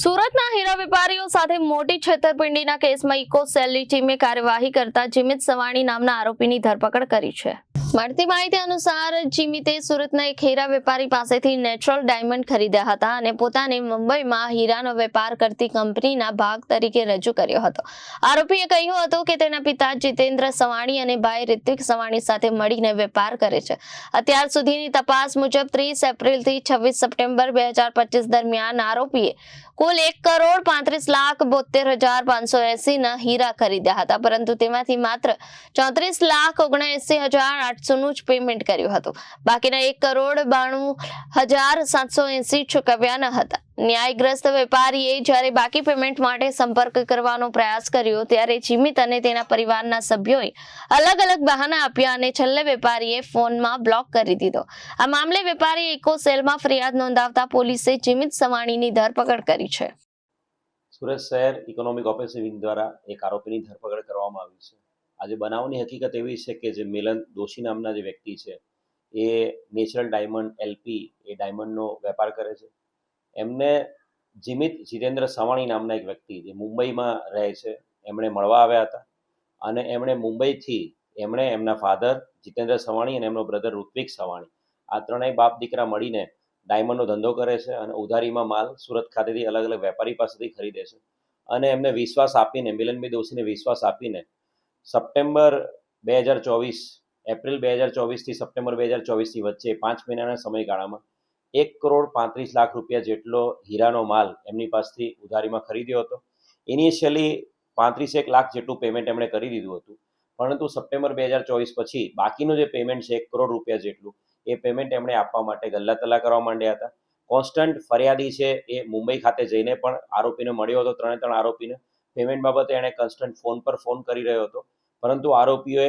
સુરતના હીરા વેપારીઓ સાથે મોટી છેતરપિંડીના કેસમાં ઇકો સેલની ટીમે કાર્યવાહી કરતા જીમિત સવાણી નામના આરોપીની ધરપકડ કરી છે. મળતી માહિતી અનુસાર જીમિતે સુરતના એક હીરા વેપારી પાસેથી નેચરલ ડાયમંડ ખરીદ્યા હતા અને પોતાને મુંબઈમાં હીરાનો વેપાર કરતી કંપનીના ભાગ તરીકે રજૂ કર્યો હતો. આરોપીએ કહ્યું હતું કે તેના પિતા જીતેન્દ્ર સવાણી અને ભાઈ રિત્વિક સવાણી સાથે મળીને વેપાર કરે છે. અત્યાર સુધીની તપાસ મુજબ ત્રીસ એપ્રિલથી છવ્વીસ સપ્ટેમ્બર બે દરમિયાન આરોપીએ કુલ એક કરોડ પાંત્રીસ લાખ બોતેર હજાર પાંચસો એસી ના હીરા ખરીદ્યા હતા. પરંતુ તેમાંથી માત્ર ચોત્રીસ લાખ ઓગણએસી હજાર આઠસો નું જ પેમેન્ટ કર્યું હતું. બાકીના એક કરોડ બાણું હજાર સાતસો એસી ચૂકવ્યા ન હતા. ન્યાયગ્રસ્ત વેપારીએ જ્યારે બાકી પેમેન્ટ માટે સંપર્ક કરવાનો પ્રયાસ કર્યો, ત્યારે જીમિત અને તેના પરિવારના સભ્યોએ અલગ અલગ બહાના આપ્યા અને છેલ્લે વેપારીએ ફોનમાં બ્લોક કરી દીધો. આ મામલે વેપારીએ ઇકો સેલમાં ફરિયાદ નોંધાવતા પોલીસે જીમિત સવાણીની ધરપકડ કરી છે. સુરત શહેર ઇકોનોમિક ઓફિસર દ્વારા એક આરોપીની ધરપકડ કરવામાં આવી છે. આજે બનાવની હકીકત એવી છે કે જે મિલન દોશી નામના જે વ્યક્તિ છે, એ નેચરલ ડાયમંડ એલપી, એ ડાયમંડનો વેપાર કરે છે. એમને જીમિત જીતેન્દ્ર સવાણી નામના એક વ્યક્તિ જે મુંબઈમાં રહે છે, એમણે મળવા આવ્યા હતા અને એમણે મુંબઈથી એમણે એમના ફાધર જીતેન્દ્ર સવાણી અને એમનો બ્રધર ઋત્વિક સવાણી, આ ત્રણેય બાપ દીકરા મળીને ડાયમંડનો ધંધો કરે છે અને ઉધારીમાં માલ સુરત ખાતેથી અલગ અલગ વેપારી પાસેથી ખરીદે છે અને એમને વિશ્વાસ આપીને મિલનભાઈ દોશીને વિશ્વાસ આપીને સપ્ટેમ્બર બે હજાર ચોવીસ, એપ્રિલ બે હજાર ચોવીસથી સપ્ટેમ્બર બે હજાર ચોવીસની વચ્ચે પાંચ મહિનાના સમયગાળામાં એક કરોડ પાંત્રીસ લાખ રૂપિયા જેટલો હીરાનો માલ એમની પાસેથી ઉધારીમાં ખરીદ્યો હતો. ઇનિશિયલી પાંત્રીસેક લાખ જેટલું પેમેન્ટ એમણે કરી દીધું હતું. પરંતુ સપ્ટેમ્બર બે હજાર ચોવીસ પછી બાકીનું જે પેમેન્ટ છે, એક કરોડ રૂપિયા જેટલું, એ પેમેન્ટ એમણે આપવા માટે ગલ્લા તલ્લા કરવા માંડ્યા હતા. કોન્સ્ટન્ટ ફરિયાદી છે એ મુંબઈ ખાતે જઈને પણ આરોપીને મળ્યો હતો, ત્રણે ત્રણ આરોપીને. પેમેન્ટ બાબતે એણે કન્સ્ટન્ટ ફોન પર ફોન કરી રહ્યો હતો. પરંતુ આરોપીઓએ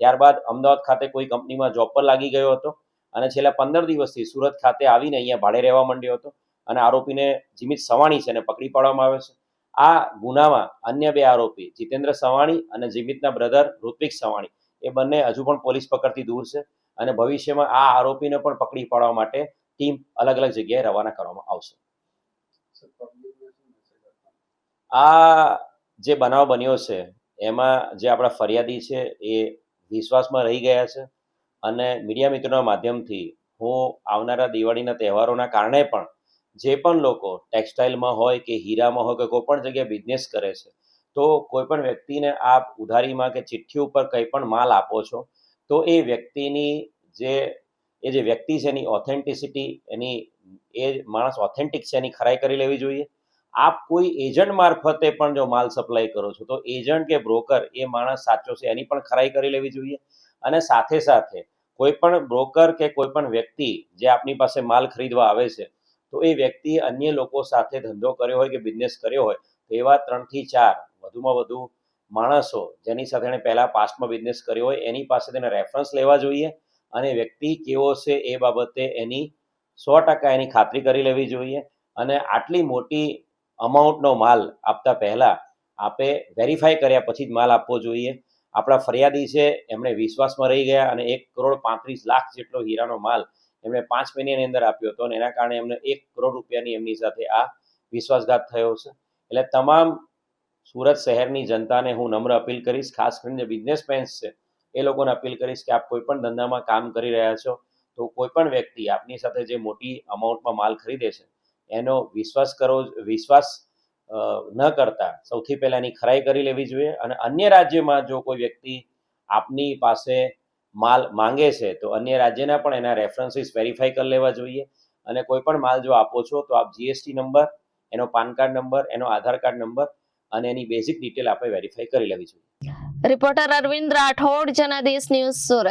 ત્યારબાદ અમદાવાદ ખાતે કોઈ કંપનીમાં જોબ પર લાગી ગયો હતો અને છેલ્લા પંદર દિવસથી સુરત ખાતે આવીને અહીંયા ભાડે રહેવા માંડ્યો હતો અને આરોપીને જીમિત સવાણી છે એને પકડી પાડવામાં આવે છે. આ ગુનામાં અન્ય બે આરોપી, જીતેન્દ્ર સવાણી અને જીમિતના બ્રધર ઋત્વિક સવાણી, એ બંને હજુ પણ પોલીસ પકડથી દૂર છે અને ભવિષ્યમાં આ આરોપીને પણ પકડી પાડવા માટે ટીમ અલગ અલગ જગ્યાએ રવાના કરવામાં આવશે. આ જે બનાવ બન્યો છે, એમાં જે આપણા ફરિયાદી છે એ વિશ્વાસમાં રહી ગયા છે. અને મીડિયા મિત્રોના માધ્યમથી હું આવનારા દિવાળીના તહેવારોના કારણે પણ જે પણ લોકો ટેક્સટાઇલમાં હોય કે હીરામાં હોય કે કોઈ પણ જગ્યાએ બિઝનેસ કરે છે, તો કોઈ પણ વ્યક્તિને આપ ઉધારીમાં કે ચિઠ્ઠી ઉપર કંઈ પણ માલ આપો છો, તો એ વ્યક્તિની જે, એ જે વ્યક્તિ છે એની ઓથેન્ટિસિટી એની, એ માણસ ઓથેન્ટિક છે એની ખરાઈ કરી લેવી જોઈએ. આપ કોઈ એજન્ટ મારફતે પણ જો માલ સપ્લાય કરો છો, તો એજન્ટ કે બ્રોકર એ માણસ સાચો છે, એની પણ ખરાઈ કરી લેવી જોઈએ. અને સાથે સાથે કોઈ પણ બ્રોકર કે કોઈ પણ વ્યક્તિ જે આપની પાસે માલ ખરીદવા આવે છે, તો એ વ્યક્તિએ અન્ય લોકો સાથે ધંધો કર્યો હોય કે બિઝનેસ કર્યો હોય, તો એવા ત્રણથી ચાર, વધુમાં વધુ માણસો જેની સાથે એણે પહેલાં પાસ્ટમાં બિઝનેસ કર્યો હોય, એની પાસે તેને રેફરન્સ લેવા જોઈએ અને વ્યક્તિ કેવો છે એ બાબતે એની સો ટકા એની ખાતરી કરી લેવી જોઈએ. અને આટલી મોટી અમાઉન્ટનો માલ આપતા પહેલાં આપે વેરીફાઈ કર્યા પછી જ માલ આપવો જોઈએ. આપણા ફરિયાદી છે, એમણે વિશ્વાસમાં રહી ગયા અને એક કરોડ પાંત્રીસ લાખ જેટલો હીરાનો માલ એમણે પાંચ મહિનાની અંદર આપ્યો હતો અને એના કારણે એમને એક કરોડ રૂપિયાની એમની સાથે આ વિશ્વાસઘાત થયો છે. એટલે તમામ સુરત શહેરની જનતાને હું નમ્ર અપીલ કરીશ, ખાસ કરીને જે બિઝનેસમેન્સ છે, એ લોકોને અપીલ કરીશ કે આપ કોઈ પણ ધંધામાં કામ કરી રહ્યા છો તો કોઈ પણ વ્યક્તિ આપની સાથે જે મોટી અમાઉન્ટમાં માલ ખરીદે છે એનો વિશ્વાસ કરવો વિશ્વાસ ન કરતા સૌથી પહેલાં એની ખરાઈ કરી લેવી જોઈએ અને અન્ય રાજ્યમાં જો કોઈ વ્યક્તિ આપની પાસે માલ માંગે છે, તો અન્ય રાજ્યના પણ એના રેફરન્સીસ વેરીફાઈ કરી લેવા જોઈએ અને કોઈ પણ માલ જો આપો છો, તો આપ જીએસટી નંબર એનો પાન કાર્ડ નંબર એનો આધાર કાર્ડ નંબર અને એની બેઝિક ડિટેલ આપણે વેરીફાઈ કરી લેવી જોઈએ. Reporter Arvind Rathod Janadesh news Surat